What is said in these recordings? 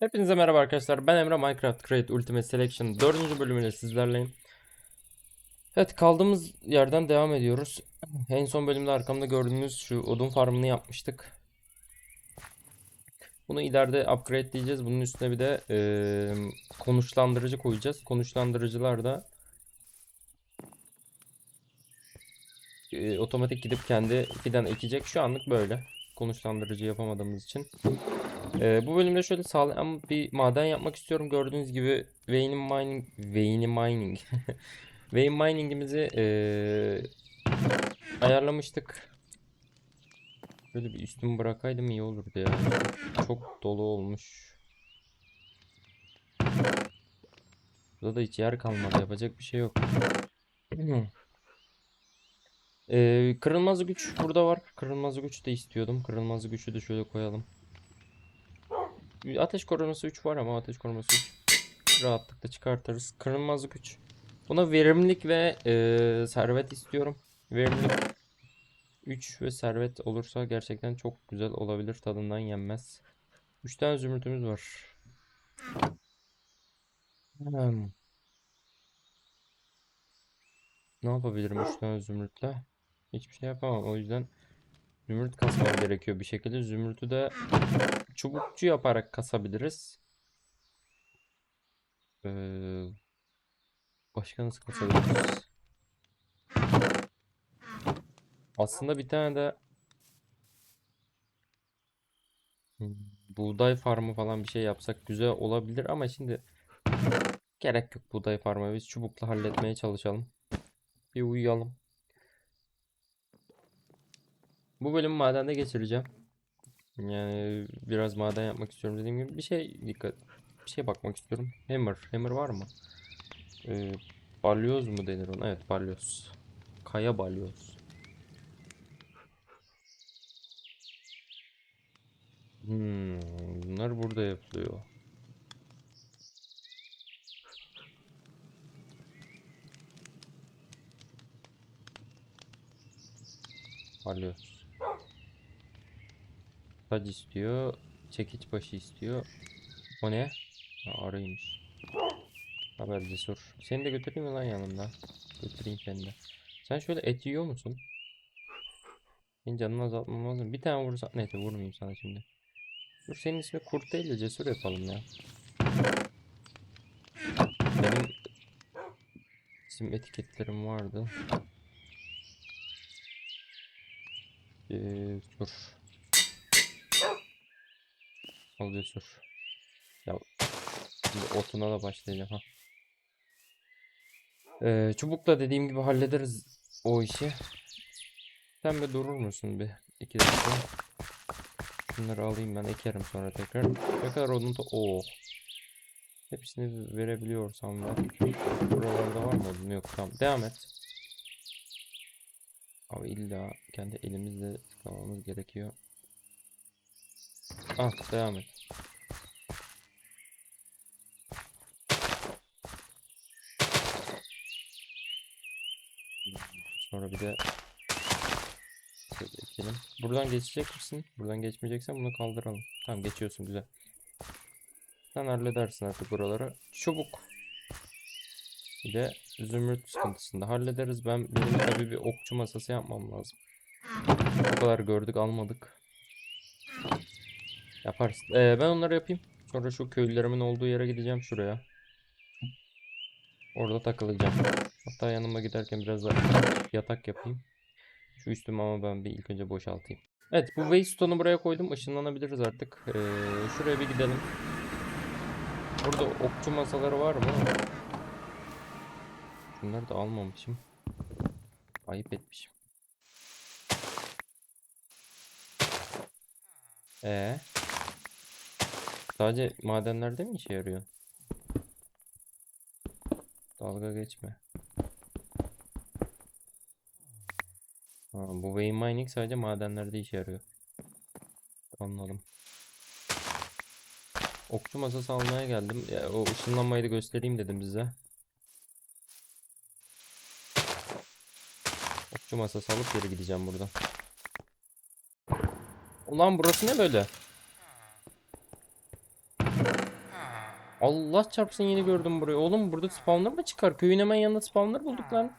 Hepinize merhaba arkadaşlar. Ben Emre Minecraft Create Ultimate Selection 4. bölümüyle sizlerleyim. Evet kaldığımız yerden devam ediyoruz. En son bölümde arkamda gördüğünüz şu odun farmını yapmıştık. Bunu ileride upgrade diyeceğiz. Bunun üstüne bir de eee, konuşlandırıcı koyacağız. Konuşlandırıcılar da eee, otomatik gidip kendi fidan ekecek. Şu anlık böyle. Konuşlandırıcı yapamadığımız için. Ee, bu bölümde şöyle sağlam bir maden yapmak istiyorum. Gördüğünüz gibi vein mining, vein mining, vein miningimizi ee, ayarlamıştık. Böyle bir üstümü bırakaydım iyi olurdu ya. Çok dolu olmuş. Burada da hiç yer kalmadı. Yapacak bir şey yok. Ee, kırılmaz güç burada var. Kırılmaz güç de istiyordum. Kırılmaz gücü de şöyle koyalım. Ateş koruması 3 var ama ateş koruması 3 rahatlıkla çıkartırız. Kırılmaz güç. Buna verimlilik ve e, servet istiyorum. Verimlilik 3 ve servet olursa gerçekten çok güzel olabilir. Tadından yenmez. 3 tane zümrütümüz var. Hmm. Ne yapabilirim 3 tane zümrütle? Hiçbir şey yapamam. O yüzden zümrüt kasmam gerekiyor bir şekilde. Zümrütü de çubukçu yaparak kasabiliriz. Ee, başka nasıl kasabiliriz? Aslında bir tane de buğday farmı falan bir şey yapsak güzel olabilir ama şimdi gerek yok buğday farmı. Biz çubukla halletmeye çalışalım. Bir uyuyalım. Bu bölümü madende geçireceğim. Yani biraz maden yapmak istiyorum dediğim gibi bir şey dikkat bir şey bakmak istiyorum. Hammer, hammer var mı? Ee, balyoz mu denir ona? Evet, balyoz. Kaya balyoz. Hmm, bunlar burada yapılıyor. Balyoz. Tac istiyor. Çekiç başı istiyor. O ne? Ha, arıymış. Haber cesur. Seni de götüreyim mi lan yanımda? Götüreyim seni de. Sen şöyle et yiyor musun? Senin canını azaltmam lazım. Bir tane vurursan... Neyse vurmayayım sana şimdi. Dur senin ismi Kurt değil de Cesur yapalım ya. Benim isim etiketlerim vardı. Ee, dur. Al Cesur. Ya şimdi otuna da başlayacağım ha. Ee, çubukla dediğim gibi hallederiz o işi. Sen bir durur musun bir iki dakika? Şunları alayım ben ekerim sonra tekrar. Ne kadar odun to Oo. Hepsini verebiliyorsam ben. Buralarda var mı odun? Yok tamam. Devam et. Abi illa kendi elimizle tıklamamız gerekiyor. Ah devam et. Sonra bir de şöyle ekelim. Buradan geçecek misin? Buradan geçmeyeceksen bunu kaldıralım. Tamam geçiyorsun güzel. Sen halledersin artık buraları. Çubuk. Bir de zümrüt sıkıntısını da hallederiz. Ben benim tabii bir okçu masası yapmam lazım. Bu kadar gördük almadık. Yaparız. Ee, ben onları yapayım. Sonra şu köylülerimin olduğu yere gideceğim şuraya. Orada takılacağım. Hatta yanıma giderken biraz da yatak yapayım. Şu üstümü ama ben bir ilk önce boşaltayım. Evet bu Waystone'u buraya koydum. Işınlanabiliriz artık. Ee, şuraya bir gidelim. Burada okçu masaları var mı? Bunları da almamışım. Ayıp etmişim. Ee, sadece madenlerde mi işe yarıyor? Dalga geçme. Ha, bu vein mining sadece madenlerde işe yarıyor. Anladım. Okçu masası almaya geldim. Ya, o ışınlanmayı da göstereyim dedim size. Okçu masası alıp geri gideceğim buradan. Ulan burası ne böyle? Allah çarpsın yeni gördüm burayı. Oğlum burada spawner mı çıkar? Köyün hemen yanında spawner bulduk lan.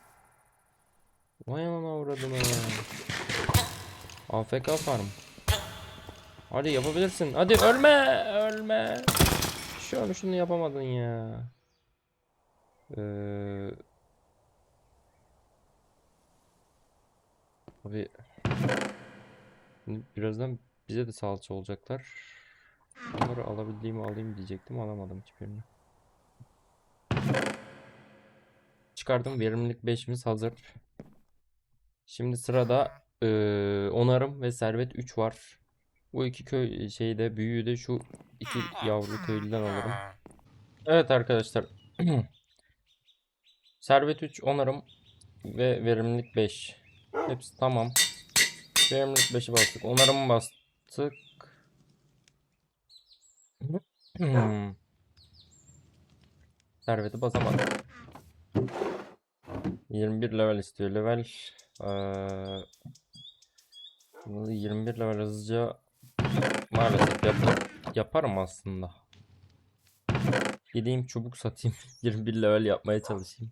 Vay anana uğradım AFK farm. Hadi yapabilirsin. Hadi ölme. Ölme. Şunu şunu yapamadın ya. Ee... Abi birazdan bize de salça olacaklar. Onları alabildiğimi alayım diyecektim. Alamadım hiçbirini. Çıkardım. Verimlilik 5'imiz hazır. Şimdi sırada eee, onarım ve servet 3 var. Bu iki köy şeyde büyüğü de şu iki yavru köylüden alırım. Evet arkadaşlar. Servet 3, onarım ve verimlilik 5. Hepsi tamam. Verimlilik 5'i bastık. Onarımı bastık. Hmm. Serveti basamadık. 21 level istiyor. Level bunu 21 level hızlıca maalesef yap- yaparım aslında. Gideyim çubuk satayım. 21 level yapmaya çalışayım.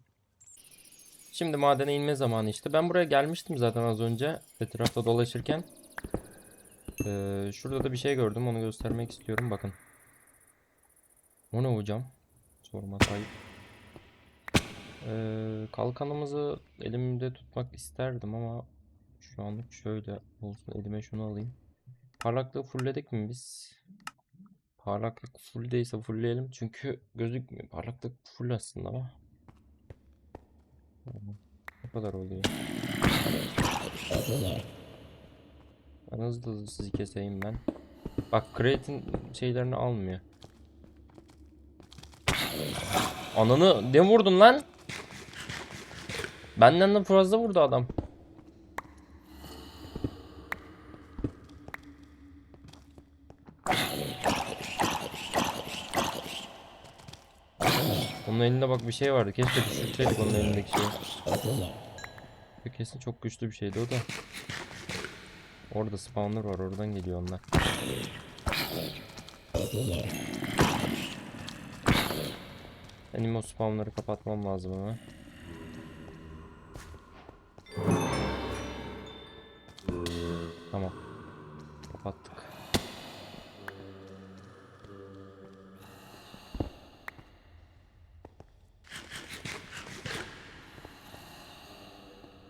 Şimdi madene inme zamanı işte. Ben buraya gelmiştim zaten az önce. Etrafta dolaşırken. Ee, şurada da bir şey gördüm. Onu göstermek istiyorum. Bakın. O ne hocam? Sorma sahip. Ee, kalkanımızı elimde tutmak isterdim ama şu anlık şöyle olsun. Elime şunu alayım. Parlaklığı fullledik mi biz? Parlaklık full değilse fullleyelim. Çünkü gözükmüyor. Parlaklık full aslında ama. Ne kadar oluyor? Ben hızlı hızlı sizi keseyim ben. Bak Create'in şeylerini almıyor. Ananı ne vurdun lan? Benden de fazla vurdu adam. Onun elinde bak bir şey vardı. Keşke düşürseydik onun elindeki şeyi. Kesin çok güçlü bir şeydi o da. Orada spawner var. Oradan geliyor onlar. Benim o spawnları kapatmam lazım ama. Tamam. Kapattık.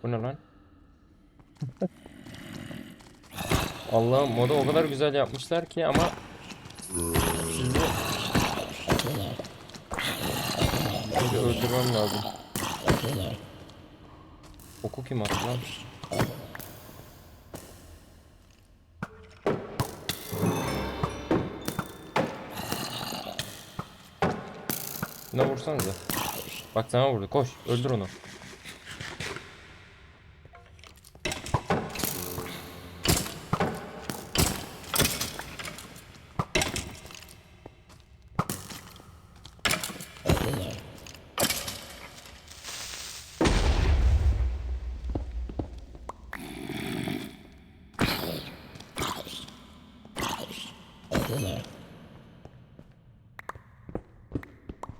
Bu ne lan? Allah'ım modu o kadar güzel yapmışlar ki ama Öldürmem lazım. Oku kim attı lan? Şuna vursanıza. Bak sana vurdu. Koş. Öldür onu.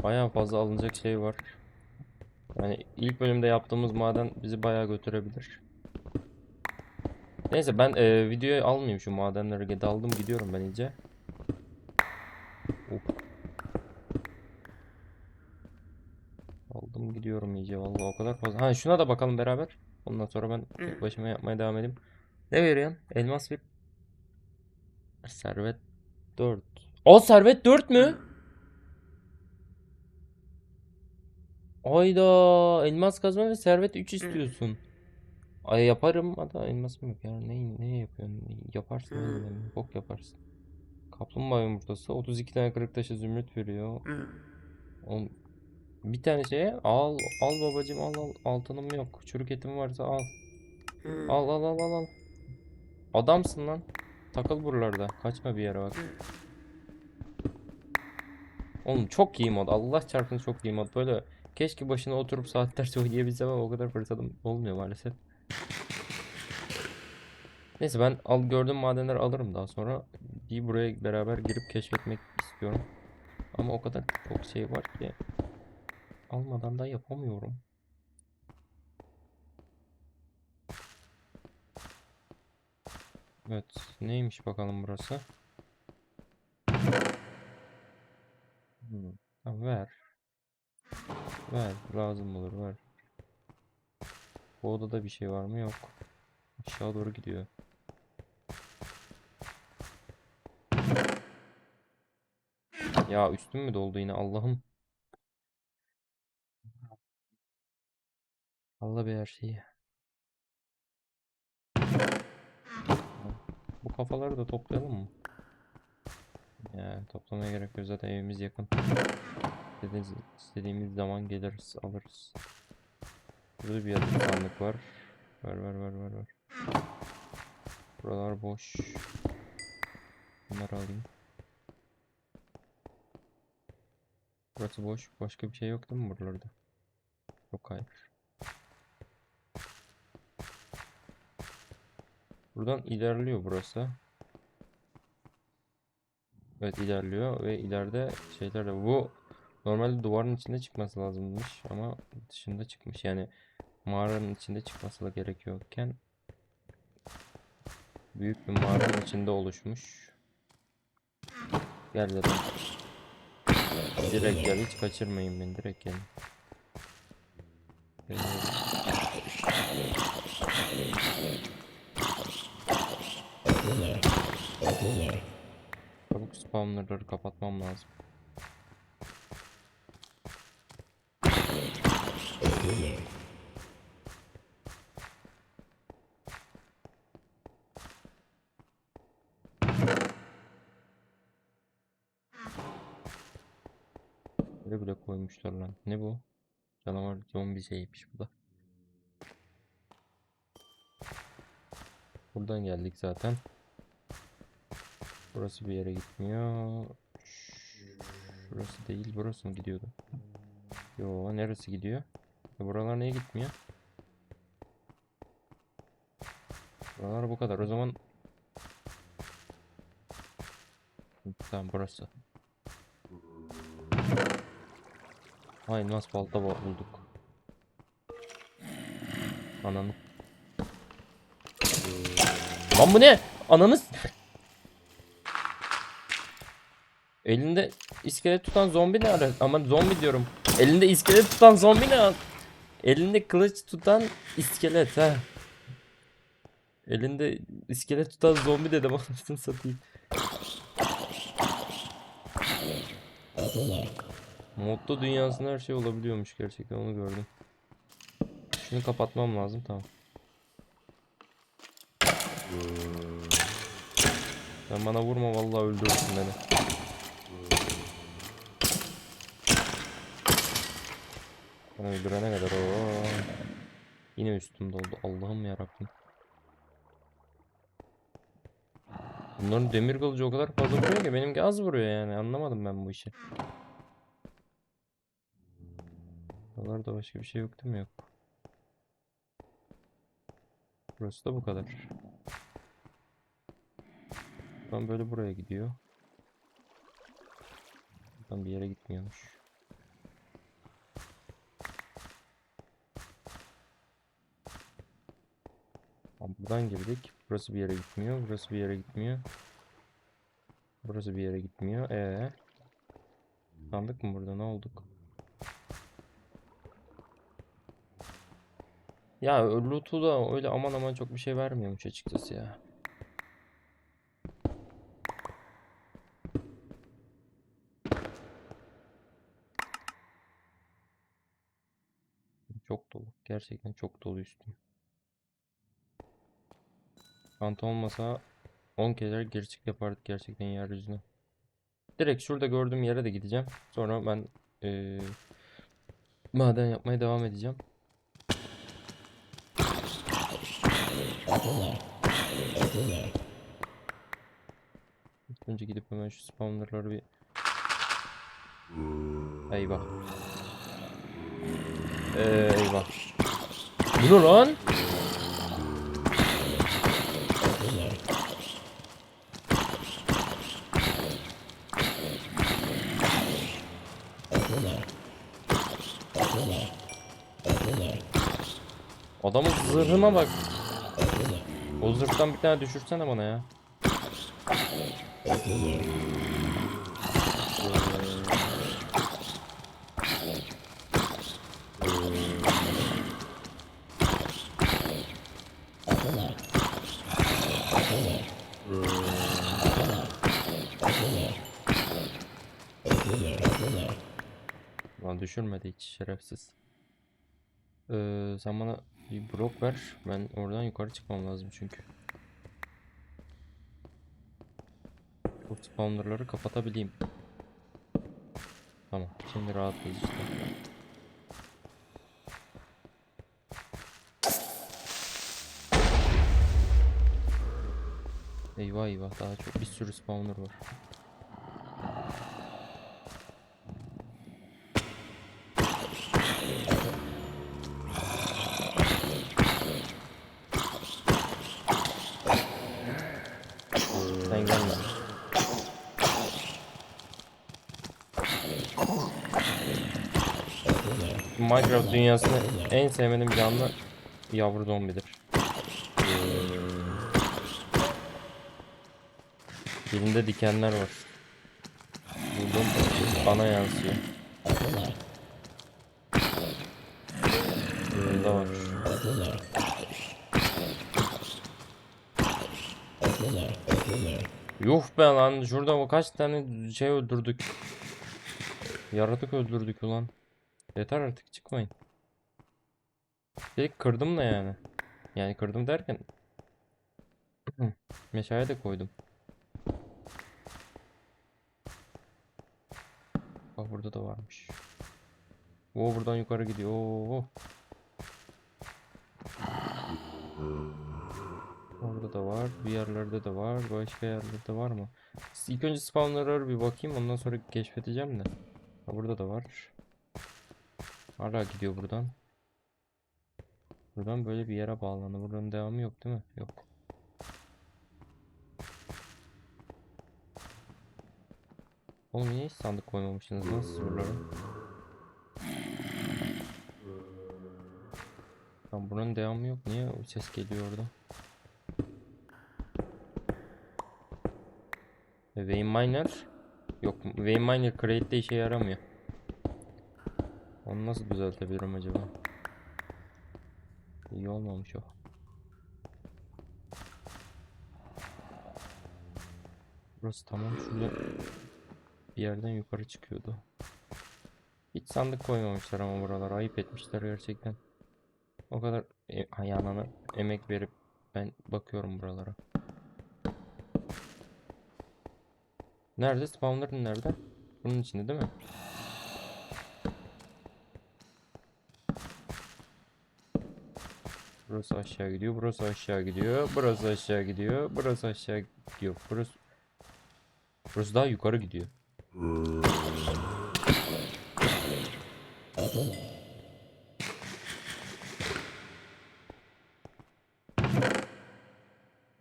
Bayağı fazla alınacak şey var. Yani ilk bölümde yaptığımız maden bizi bayağı götürebilir. Neyse ben e, videoyu almayayım şu madenleri. Daldım gidiyorum ben iyice. Of. Aldım gidiyorum iyice vallahi o kadar fazla. Ha şuna da bakalım beraber. Ondan sonra ben tek başıma yapmaya devam edeyim. Ne veriyorsun? Elmas bir servet 4. O servet 4 mü? Ayda elmas kazma ve servet 3 istiyorsun. Ay yaparım hatta elmasım yok ya. Ne ne yapıyorsun? Yaparsın oğlum. Bok yaparsın. Kaplumbağa yumurtası 32 tane kırık taşı zümrüt veriyor. Oğlum, bir tane şeye al al babacım al al altınım yok. Çürük etim varsa al. Al al al al al. Adamsın lan. Takıl buralarda. Kaçma bir yere bak. Oğlum çok iyi mod. Allah çarpsın çok iyi mod. Böyle keşke başına oturup saatlerce oynayabilsem ama o kadar fırsatım olmuyor maalesef. Neyse ben al gördüğüm madenleri alırım daha sonra. Bir buraya beraber girip keşfetmek istiyorum. Ama o kadar çok şey var ki almadan da yapamıyorum. Evet, neymiş bakalım burası? Hmm, tamam, ver. Ver, lazım olur, ver. Bu odada bir şey var mı? Yok. Aşağı doğru gidiyor. Ya üstüm mü doldu yine Allah'ım. Allah be her şeyi. Bu kafaları da toplayalım mı? Ya toplamaya gerek yok zaten evimiz yakın. İstediğimiz, istediğimiz zaman geliriz alırız. Burada bir yerde sandık var. Ver ver ver ver ver. Buralar boş. Bunları alayım. Burası boş. Başka bir şey yok değil mi buralarda? Yok hayır. Buradan ilerliyor burası. Evet ilerliyor ve ileride şeyler de bu normalde duvarın içinde çıkması lazımmış ama dışında çıkmış. Yani mağaranın içinde çıkması da gerekiyorken büyük bir mağaranın içinde oluşmuş. Gel dedim. Direkt gel hiç kaçırmayın beni direkt gelin. Çabuk spawnerları kapatmam lazım. Böyle bile koymuşlar lan. Ne bu? Canavar zombi şeymiş bu da. Buradan geldik zaten. Burası bir yere gitmiyor. Şurası değil, burası mı gidiyordu? Yo, neresi gidiyor? Buralar niye gitmiyor? Buralar bu kadar. O zaman Tamam burası. Ay nasıl balta bu- bulduk. Ananı. Lan bu ne? Ananız. Elinde iskelet tutan zombi ne ara? Ama zombi diyorum. Elinde iskelet tutan zombi ne? Elinde kılıç tutan iskelet ha. Elinde iskelet tutan zombi dedim anasını satayım. Modda dünyasında her şey olabiliyormuş gerçekten onu gördüm. Şunu kapatmam lazım tamam. Sen bana vurma vallahi öldürürsün beni. Beni öldürene kadar o. Yine üstüm doldu. Allah'ım yarabbim. Bunların demir kılıcı o kadar fazla vuruyor ki benimki az vuruyor yani. Anlamadım ben bu işi. Buralarda başka bir şey yok değil mi? Yok. Burası da bu kadar. Buradan böyle buraya gidiyor. Buradan bir yere gitmiyormuş. Buradan girdik. Burası bir yere gitmiyor. Burası bir yere gitmiyor. Burası bir yere gitmiyor. Ee, Sandık mı burada? Ne olduk? Ya loot'u da öyle aman aman çok bir şey vermiyormuş açıkçası ya. Çok dolu. Gerçekten çok dolu üstüm. Kant olmasa 10 kere geri çık yapardık gerçekten yeryüzüne. Direkt şurada gördüğüm yere de gideceğim. Sonra ben eee, maden yapmaya devam edeceğim. Önce gidip hemen şu spawnerları bir Eyvah. Ee, eyvah. Bu ne lan? Adamın zırhına bak. O zırhtan bir tane düşürsene bana ya. Lan düşürmedi hiç şerefsiz. Ee, sen bana bir blok ver. Ben oradan yukarı çıkmam lazım çünkü. Bu spawnerları kapatabileyim. Tamam. Şimdi rahatız işte. Eyvah eyvah daha çok bir sürü spawner var. Minecraft dünyasında en sevmediğim canlı yavru zombidir. Dilinde dikenler var. Vurdum bana yansıyor. Burada var. Yuh be lan şurada o kaç tane şey öldürdük. Yaratık öldürdük ulan. Yeter artık çıkmayın. Dedik kırdım da yani. Yani kırdım derken meşale de koydum. Bak burada da varmış. Oo buradan yukarı gidiyor. Oo. Orada da var. Bir yerlerde de var. Başka yerlerde var mı? İlk önce spawnlara bir bakayım. Ondan sonra keşfedeceğim de. Ha, burada da var. Hala gidiyor buradan. Buradan böyle bir yere bağlandı. Buranın devamı yok değil mi? Yok. Oğlum niye hiç sandık koymamışsınız lan siz buralara? Buranın devamı yok. Niye o ses geliyor orada? E, Vein Miner Yok Vein Miner Crate'de işe yaramıyor. Onu nasıl düzeltebilirim acaba? İyi olmamış o. Burası tamam şurada bir yerden yukarı çıkıyordu. Hiç sandık koymamışlar ama buralara ayıp etmişler gerçekten. O kadar e ayağına emek verip ben bakıyorum buralara. Nerede? Spawner'ın nerede? Bunun içinde değil mi? Burası aşağı gidiyor, burası aşağı gidiyor, burası aşağı gidiyor, burası aşağı gidiyor. Burası Burası daha yukarı gidiyor.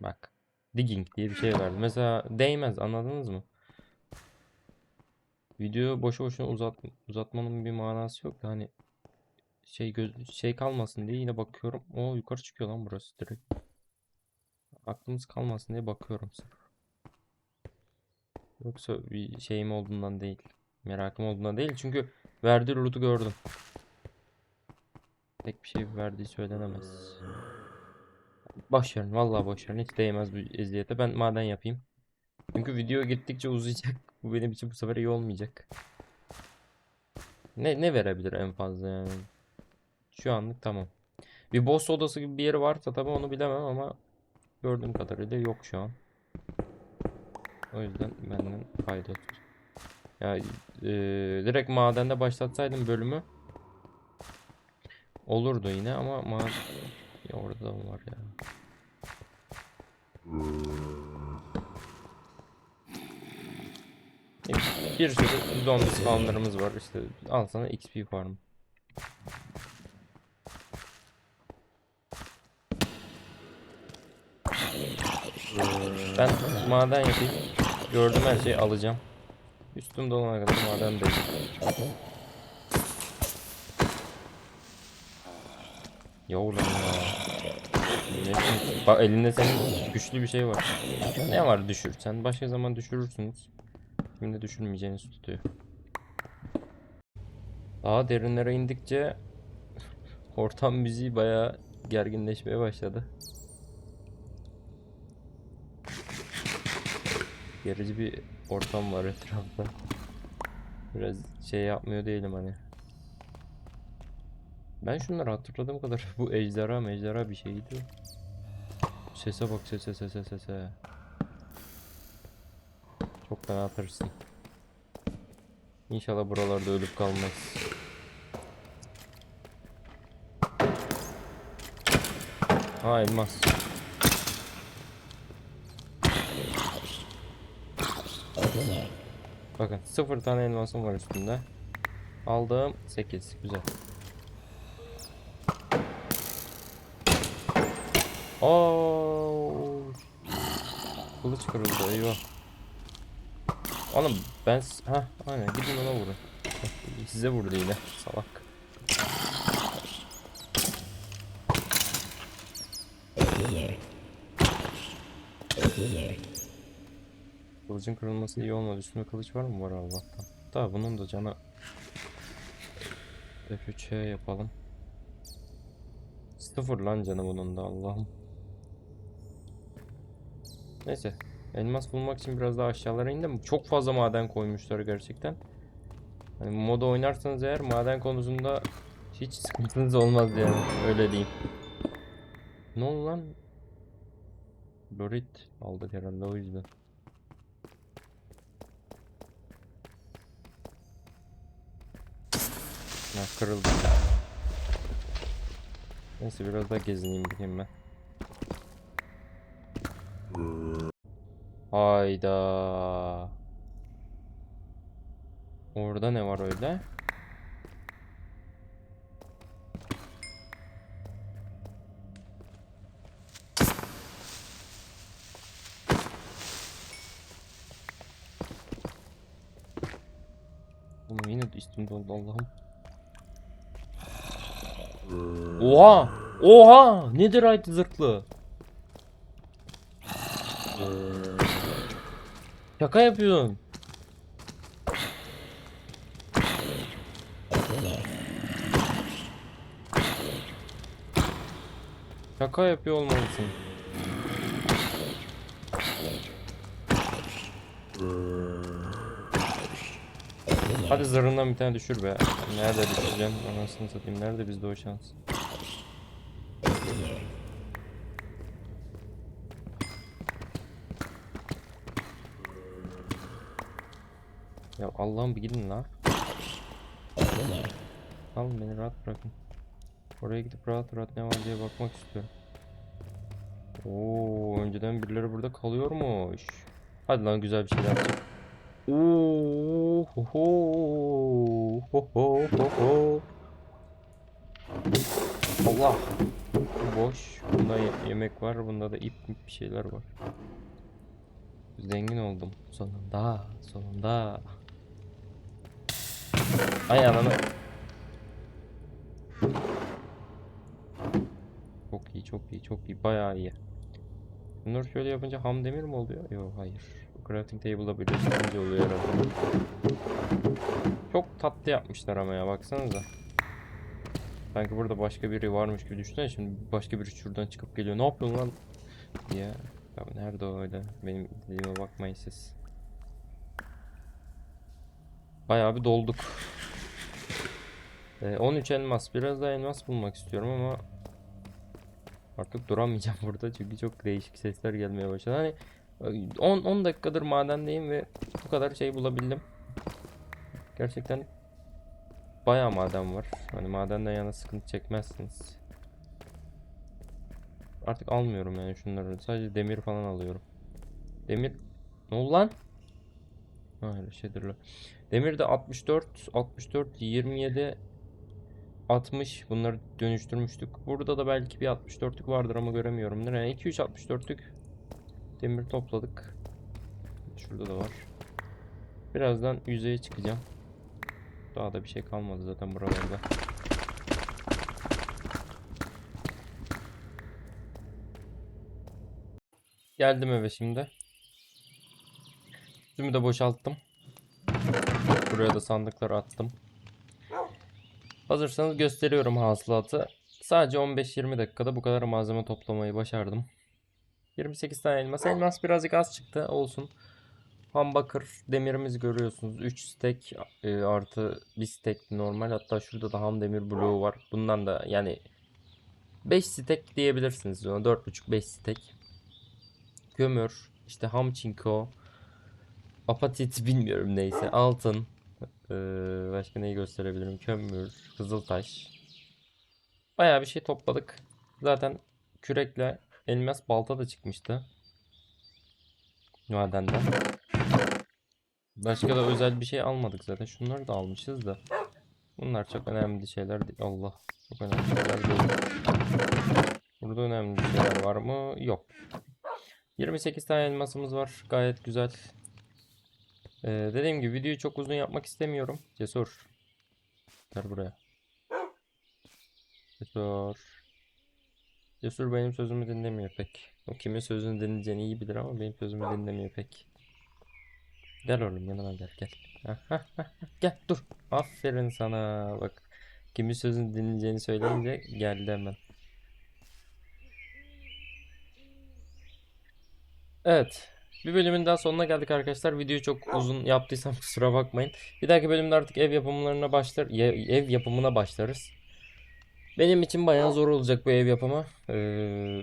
Bak. Digging diye bir şey vardı. Mesela değmez anladınız mı? Video boşu boşuna uzat uzatmanın bir manası yok da hani şey göz şey kalmasın diye yine bakıyorum. O yukarı çıkıyor lan burası direkt. Aklımız kalmasın diye bakıyorum. Yoksa bir şeyim olduğundan değil. Merakım olduğundan değil. Çünkü verdiği loot'u gördüm. Tek bir şey verdiği söylenemez. Boş verin. Vallahi boş verin. Hiç değmez bu eziyete. Ben maden yapayım. Çünkü video gittikçe uzayacak. Bu benim için bu sefer iyi olmayacak. Ne ne verebilir en fazla yani? Şu anlık tamam. Bir boss odası gibi bir yeri varsa tabii onu bilemem ama gördüğüm kadarıyla yok şu an. O yüzden benden fayda tut. Ya e, direkt madende başlatsaydım bölümü olurdu yine ama ma orada var ya? Bir sürü zombi spawnlarımız var işte al sana XP farm. Ben maden yapayım. Gördüm her şeyi alacağım. Üstüm dolana kadar maden değil. Yavrum ya. Bak elinde senin güçlü bir şey var. Ne var düşür. Sen başka zaman düşürürsünüz. Şimdi düşürmeyeceğiniz tutuyor. Daha derinlere indikçe ortam müziği bayağı gerginleşmeye başladı. Gerici bir ortam var etrafta. Biraz şey yapmıyor değilim hani. Ben şunları hatırladığım kadar bu ejderha mejderha bir şeydi. Sese bak sese sese sese. Çok fena atırsın. İnşallah buralarda ölüp kalmaz. Ha elmas. Bakın sıfır tane elmasım var üstünde. Aldığım 8. Güzel. Oo. Kılıç kırıldı eyvah. Oğlum ben ha aynen gidin ona vurun. Size vurdu yine salak. Kılıcın kırılması iyi olmadı. Üstünde kılıç var mı? Var Allah'tan. Da bunun da canı F3'e yapalım. Sıfır lan canı bunun da Allah'ım. Neyse. Elmas bulmak için biraz daha aşağılara indim. Çok fazla maden koymuşlar gerçekten. Hani moda oynarsanız eğer maden konusunda hiç sıkıntınız olmaz yani. Öyle diyeyim. Ne oldu lan? Lorit aldık herhalde o yüzden. Ha, kırıldı. Neyse biraz daha gezineyim gideyim ben. Hayda. Orada ne var öyle? Oğlum yine Allah'ım. Oha! Oha! Nedir ait zırhlı? Şaka yapıyorsun. Şaka yapıyor olmalısın. Hadi zırhından bir tane düşür be. Nerede düşüreceğim? Anasını satayım. Nerede bizde o şans? Ya Allah'ım bir gidin la. Alın beni rahat bırakın. Oraya gidip rahat rahat ne var diye bakmak istiyorum. Oo, önceden birileri burada kalıyormuş. Hadi lan güzel bir şeyler. Oo, ho ho, ho ho ho. Allah. Boş. Bunda ye- yemek var. Bunda da ip bir şeyler var. Zengin oldum. Sonunda. Sonunda. Ay ananı. Çok iyi, çok iyi, çok iyi. Bayağı iyi. Bunları şöyle yapınca ham demir mi oluyor? Yok, hayır. Crafting table'da birleştirince oluyor herhalde. Çok tatlı yapmışlar ama ya baksanıza. Sanki burada başka biri varmış gibi düşünsene şimdi başka biri şuradan çıkıp geliyor. Ne yapıyorsun lan? diye. Ya nerede o öyle? Benim dediğime bakmayın siz. Bayağı bir dolduk. Ee, 13 elmas. Biraz daha elmas bulmak istiyorum ama artık duramayacağım burada çünkü çok değişik sesler gelmeye başladı. Hani 10 10 dakikadır madendeyim ve bu kadar şey bulabildim. Gerçekten bayağı maden var. Hani madenden yana sıkıntı çekmezsiniz. Artık almıyorum yani şunları. Sadece demir falan alıyorum. Demir ne oldu lan? Ha öyle şeydir lan. Demir de 64, 64, 27, 60 bunları dönüştürmüştük. Burada da belki bir 64'lük vardır ama göremiyorum. Yani 2-3 64'lük demir topladık. Şurada da var. Birazdan yüzeye çıkacağım. Daha da bir şey kalmadı zaten buralarda. Geldim eve şimdi. Tümü de boşalttım. Buraya da sandıkları attım. Hazırsanız gösteriyorum hasılatı. Sadece 15-20 dakikada bu kadar malzeme toplamayı başardım. 28 tane elmas. Elmas birazcık az çıktı. Olsun. Ham bakır demirimizi görüyorsunuz. 3 stek e, artı 1 stek normal. Hatta şurada da ham demir bloğu var. Bundan da yani 5 stek diyebilirsiniz ona. 4.5-5 stek. Kömür, işte ham çinko, apatit bilmiyorum neyse. Altın. Ee, başka neyi gösterebilirim? Kömür, kızıltaş. Bayağı bir şey topladık. Zaten kürekle elmas balta da çıkmıştı. Madenden. Başka da özel bir şey almadık zaten. Şunları da almışız da. Bunlar çok önemli şeyler değil. Allah. Çok önemli şeyler değil. Burada önemli şeyler var mı? Yok. 28 tane elmasımız var. Gayet güzel. Ee, dediğim gibi videoyu çok uzun yapmak istemiyorum. Cesur. Gel buraya. Cesur. Cesur benim sözümü dinlemiyor pek. O kimin sözünü dinleyeceğini iyi bilir ama benim sözümü dinlemiyor pek. Gel oğlum yanıma gel gel. gel dur. Aferin sana. Bak. Kimin sözünü dinleyeceğini söyleyince geldi hemen. Evet. Bir bölümün daha sonuna geldik arkadaşlar. Videoyu çok uzun yaptıysam kusura bakmayın. Bir dahaki bölümde artık ev yapımlarına başlar, ev yapımına başlarız. Benim için bayağı zor olacak bu ev yapımı. Ee,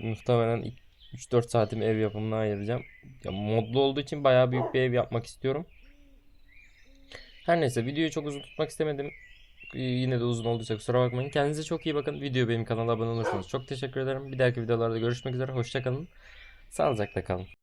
muhtemelen 3-4 saatimi ev yapımına ayıracağım. Ya modlu olduğu için bayağı büyük bir ev yapmak istiyorum. Her neyse videoyu çok uzun tutmak istemedim. Ee, Yine de uzun olduysa kusura bakmayın. Kendinize çok iyi bakın. Video benim kanala abone olursanız çok teşekkür ederim. Bir dahaki videolarda görüşmek üzere. Hoşça kalın. Sağlıcakla kalın.